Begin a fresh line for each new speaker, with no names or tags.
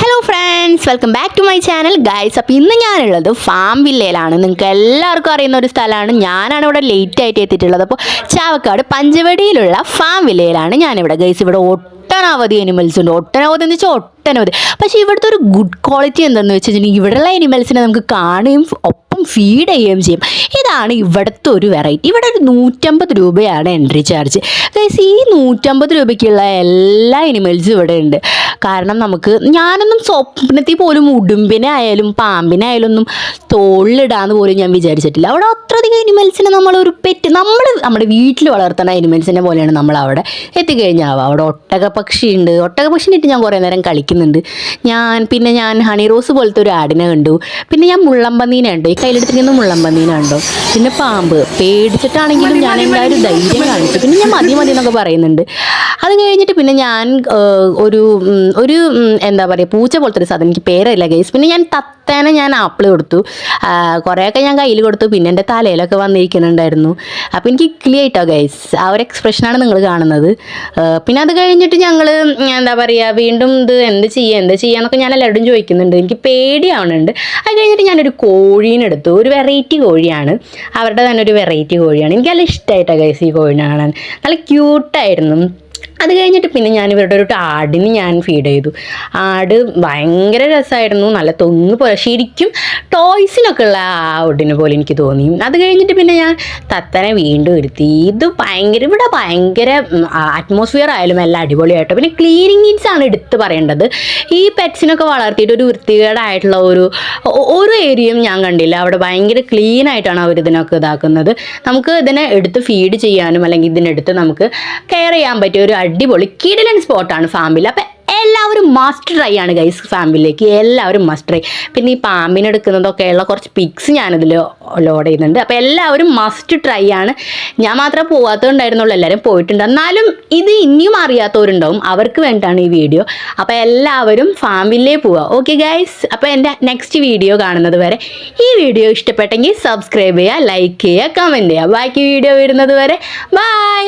Hello friends welcome back to my channel guys അപ്പോൾ ഇന്ന് ഞാനുള്ളത് ഫാം വില്ലയിലാണ് നിങ്ങൾക്ക് എല്ലാവർക്കും അറിയുന്ന ഒരു സ്ഥലമാണ്. ഞാനാണ് ഇവിടെ ലേറ്റ് ആയിട്ട് എത്തിയിട്ടുള്ളത്. അപ്പോൾ ചാവക്കാട് പഞ്ചവടിയിലുള്ള ഫാം വില്ലയിലാണ് ഞാനിവിടെ. ഗൈസ് ഇവിടെ ഒട്ടനവധി അനിമൽസ് ഉണ്ട്. ഒട്ടനവധി എന്ന് വെച്ചാൽ ഒട്ടനവധി. പക്ഷേ ഇവിടുത്തെ ഒരു ഗുഡ് ക്വാളിറ്റി എന്താണെന്ന് വെച്ച് കഴിഞ്ഞാൽ ഇവിടെയുള്ള അനിമൽസിനെ നമുക്ക് കാണുകയും ഒപ്പം ഫീഡ് ചെയ്യുകയും ചെയ്യും. ഇതാണ് ഇവിടുത്തെ ഒരു വെറൈറ്റി ഇവിടെ ഒരു നൂറ്റമ്പത് രൂപയാണ് എൻട്രി ചാർജ് ഗൈസ് ഈ നൂറ്റമ്പത് രൂപയ്ക്കുള്ള എല്ലാ അനിമൽസും ഇവിടെ ഉണ്ട്. കാരണം നമുക്ക് ഞാനൊന്നും സ്വപ്നത്തിൽ പോലും ഉടുമ്പിനെ ആയാലും പാമ്പിനെ ആയാലും ഒന്നും തോളിലിടാന്ന് പോലും ഞാൻ വിചാരിച്ചിട്ടില്ല. അവിടെ അത്രയധികം അനിമൽസിനെ നമ്മളൊരു പെറ്റ് നമ്മൾ നമ്മുടെ വീട്ടിൽ വളർത്തുന്ന അനിമൽസിനെ പോലെയാണ് നമ്മൾ അവിടെ എത്തിക്കഴിഞ്ഞാൽ അവിടെ ഒട്ടക പക്ഷിയുണ്ട്. ഒട്ടക പക്ഷിനിട്ട് ഞാൻ കുറേ നേരം കളിക്കുന്നുണ്ട്. ഞാൻ പിന്നെ ഞാൻ ഹണി റോസ് പോലത്തെ ഒരു ആടിനെ കണ്ടു. പിന്നെ ഞാൻ മുള്ളമ്പന്നീനെ കണ്ടു. ഈ കയ്യിലെടുത്തിരിക്കുന്ന മുള്ളമ്പന്നീനെ കണ്ടു. പിന്നെ പാമ്പ്. പേടിച്ചിട്ടാണെങ്കിലും ഞാൻ എന്റെ ഒരു ധൈര്യം കാണിച്ചു. പിന്നെ ഞാൻ മതി മതി എന്നൊക്കെ പറയുന്നുണ്ട്. അത് കഴിഞ്ഞിട്ട് പിന്നെ ഞാൻ ഒരു ഒരു എന്താ പറയുക പൂച്ച പോലത്തെ ഒരു സാധനം. എനിക്ക് പേരല്ല ഗൈസ് പിന്നെ ഞാൻ തത്തേനെ ഞാൻ ആപ്പിൾ കൊടുത്തു. കുറേയൊക്കെ ഞാൻ കയ്യിൽ കൊടുത്തു. പിന്നെ എന്റെ തലയിലൊക്കെ വന്നിരിക്കുന്നുണ്ടായിരുന്നു. അപ്പോൾ എനിക്ക് ക്ലിയർ ആയിട്ടോ ഗൈസ് ആ ഒരു എക്സ്പ്രഷനാണ് നിങ്ങൾ കാണുന്നത്. പിന്നെ അത് കഴിഞ്ഞിട്ട് ഞങ്ങൾ എന്താ പറയുക വീണ്ടും ഇത് എന്ത് ചെയ്യുക എന്ത് ചെയ്യുക എന്നൊക്കെ ഞാൻ എല്ലാവരോടും ചോദിക്കുന്നുണ്ട്. എനിക്ക് പേടിയാവുന്നുണ്ട് അത് കഴിഞ്ഞിട്ട് ഞാനൊരു കോഴീനെടുത്തു ഒരു വെറൈറ്റി കോഴിയാണ്. അവരുടെ തന്നെ ഒരു വെറൈറ്റി കോഴിയാണ്. എനിക്ക് നല്ല ഇഷ്ടമായിട്ടോ ഗൈസ് ഈ കോഴിനെ കാണാൻ. നല്ല ക്യൂട്ടായിരുന്നു അത് കഴിഞ്ഞിട്ട് പിന്നെ ഞാൻ ഇവരുടെ ഒരു ആടിന് ഞാൻ ഫീഡ് ചെയ്തു. ആട് ഭയങ്കര രസമായിരുന്നു നല്ല തൊങ്ങ് പോലെ. ശരിക്കും ടോയ്സിലൊക്കെ ഉള്ള ആ ഒടിനെ പോലെ എനിക്ക് തോന്നി. അത് കഴിഞ്ഞിട്ട് പിന്നെ ഞാൻ തത്തനെ വീണ്ടും ഇരുത്തി ഇത് ഭയങ്കര ഇവിടെ ഭയങ്കര അറ്റ്മോസ്ഫിയർ ആയാലും എല്ലാം അടിപൊളിയായിട്ടോ. പിന്നെ ക്ലീനിങ് ഇൻസ് ആണ് എടുത്ത് പറയേണ്ടത്. ഈ പെറ്റ്സിനൊക്കെ വളർത്തിയിട്ട് ഒരു വൃത്തികേടായിട്ടുള്ള ഒരു ഒരു ഏരിയയും ഞാൻ കണ്ടില്ല. അവിടെ ഭയങ്കര ക്ലീൻ ആയിട്ടാണ് അവർ ഇതിനൊക്കെ ഇതാക്കുന്നത്. നമുക്ക് ഇതിനെ എടുത്ത് ഫീഡ് ചെയ്യാനും അല്ലെങ്കിൽ ഇതിനെടുത്ത് നമുക്ക് കെയർ ചെയ്യാൻ പറ്റിയ ഒരു അടിപൊളി കിടിലൻ സ്പോട്ടാണ് ഫാമിൽ. അപ്പം എല്ലാവരും മസ്റ്റ് ട്രൈ ആണ് ഗൈസ് ഫാമിലിയിലേക്ക് എല്ലാവരും മസ്റ്റ് ട്രൈ പിന്നെ ഈ പാമ്പിനെടുക്കുന്നതൊക്കെയുള്ള കുറച്ച് പിക്സ് ഞാനിതിൽ ലോഡ് ചെയ്യുന്നുണ്ട്. അപ്പോൾ എല്ലാവരും മസ്റ്റ് ട്രൈ ആണ്. ഞാൻ മാത്രമേ പോകാത്തതുണ്ടായിരുന്നുള്ളൂ എല്ലാവരും പോയിട്ടുണ്ട്. എന്നാലും ഇത് ഇനിയും അറിയാത്തവരുണ്ടാവും. അവർക്ക് വേണ്ടിയിട്ടാണ് ഈ വീഡിയോ അപ്പോൾ എല്ലാവരും ഫാമിലിയിലേ പോവുക ഓക്കെ ഗൈസ് അപ്പോൾ എന്റെ നെക്സ്റ്റ് വീഡിയോ കാണുന്നത് വരെ ഈ വീഡിയോ ഇഷ്ടപ്പെട്ടെങ്കിൽ സബ്സ്ക്രൈബ് ചെയ്യുക ലൈക്ക് ചെയ്യുക കമന്റ് ചെയ്യുക. ബാക്കി വീഡിയോ വരുന്നത് വരെ. ബൈ